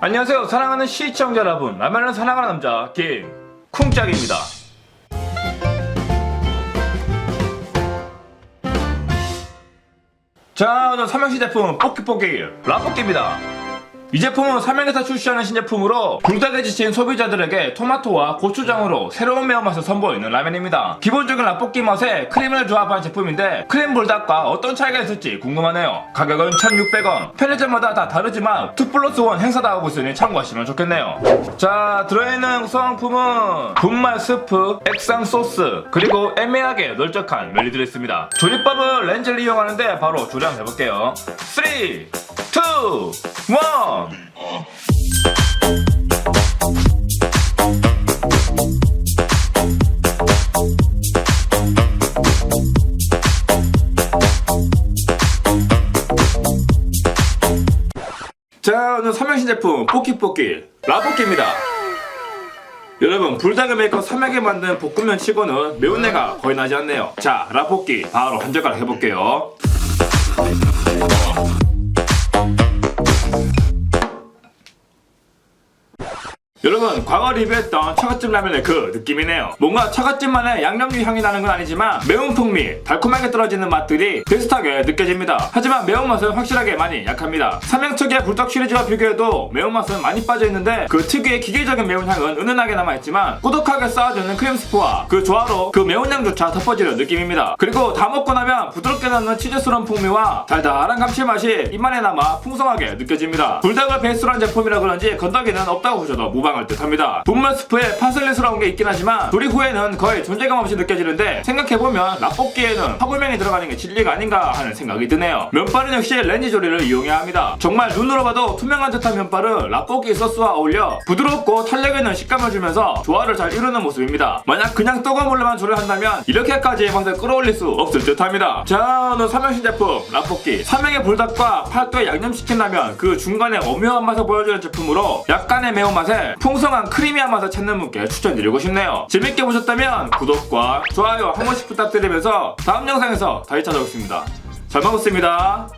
안녕하세요. 사랑하는 시청자 여러분. 라면을 사랑하는 남자 김 쿵짝입니다. 자 오늘 삼행시 제품 뽀끼뽀끼 라볶이입니다 이 제품은 삼양에서 출시하는 신제품으로 불닭에 지친 소비자들에게 토마토와 고추장으로 새로운 매운맛을 선보이는 라면입니다. 기본적인 라볶이 맛에 크림을 조합한 제품인데 크림 불닭과 어떤 차이가 있을지 궁금하네요. 가격은 1,600원. 편의점마다 다 다르지만 2 플러스 1 행사다 하고 있으니 참고하시면 좋겠네요. 자 들어있는 구성품은 분말 스프, 액상 소스 그리고 애매하게 널쩍한 멜이 들어있습니다. 조리법은 렌즈를 이용하는데 바로 조리 한번 해볼게요. 3, 2, 1자 오늘 삼행시 제품 뽀끼뽀끼 라볶이입니다. 여러분 불닭을 메이커 삼양에 만든 볶음면 치고는 매운내가 거의 나지 않네요. 자 라볶이 바로 한 젓가락 해볼게요 여러분 과거 리뷰했던 처갓집 라면의 그 느낌이네요. 뭔가 처갓집만의 양념류 향이 나는 건 아니지만 매운 풍미 달콤하게 떨어지는 맛들이 비슷하게 느껴집니다. 하지만 매운맛은 확실하게 많이 약합니다. 삼양 특유의 불닭 시리즈와 비교해도 매운맛은 많이 빠져있는데 그 특유의 기계적인 매운 향은 은은하게 남아있지만 꾸덕하게 쌓아주는 크림 스프와 그 조화로 그 매운 향조차 덮어지는 느낌입니다. 그리고 다 먹고 나면 부드럽게 남는 치즈스러운 풍미와 달달한 감칠맛이 입안에 남아 풍성하게 느껴집니다. 불닭을 베이스로 한 제품이라 그런지 건더기는 없다고 보셔도 무방 할 듯합니다. 분말 스프에 파슬리스러운 게 있긴 하지만 조리 후에는 거의 존재감 없이 느껴지는데 생각해보면 라볶이에는 파골면이 들어가는 게 진리가 아닌가 하는 생각이 드네요. 면발은 역시 렌즈 조리를 이용해야 합니다. 정말 눈으로 봐도 투명한 듯한 면발은 라볶이 소스와 어울려 부드럽고 탄력 있는 식감을 주면서 조화를 잘 이루는 모습입니다. 만약 그냥 뜨거물로만 조리를 한다면 이렇게까지 맛을 끌어올릴 수 없을 듯 합니다. 자 오늘 삼행신 제품 라볶이 삼양의 불닭과 팔도의 양념치킨 라면 그 중간에 오묘한 맛을 보여주는 제품으로 약간의 매운맛에 풍성한 크리미한 맛을 찾는 분께 추천드리고 싶네요. 재밌게 보셨다면 구독과 좋아요 한 번씩 부탁드리면서 다음 영상에서 다시 찾아오겠습니다. 잘 먹었습니다